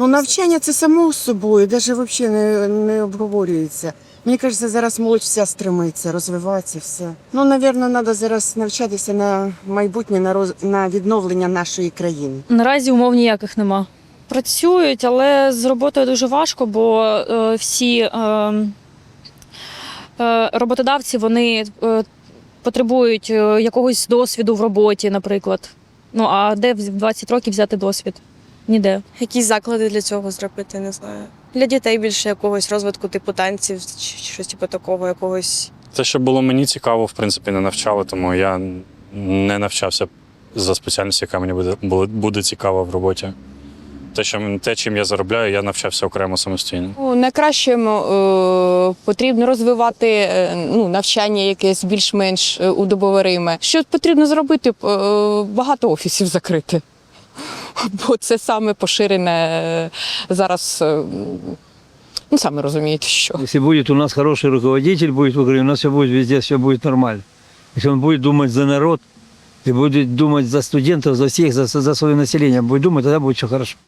Ну, навчання це само собою, навіть взагалі не, не обговорюється. Мені кажеться, зараз молодь вся стремиться, розвиватися, все. Ну, напевно, треба зараз навчатися на майбутнє, на, роз... на відновлення нашої країни. Наразі умов ніяких нема. Працюють, але з роботою дуже важко, бо е, всі е, е, роботодавці вони е, потребують е, якогось досвіду в роботі, наприклад. Ну а де в 20 років взяти досвід? Ніде. Якісь заклади для цього зробити, не знаю. Для дітей більше якогось розвитку, типу танців чи чи щось типу такого, якогось. Те, що було мені цікаво, в принципі, не навчали, тому я не навчався за спеціальністю, яка мені буде, буде, буде цікава в роботі. Те, що, те, чим я заробляю, я навчався окремо самостійно. Ну, Найкраще е, потрібно розвивати е, ну, навчання якесь більш-менш е, удобовариме. Що потрібно зробити? Е, Багато офісів закрити. Бо це саме поширене е, зараз. е, Ну, саме розумієте, що. Якщо буде у нас хороший руководитель, буде в Україні, у нас все буде везде, все буде нормально. Якщо він буде думати за народ і буде думати за студентів, за всіх, за, за своє населення, буде думати, тоді буде все хорошо.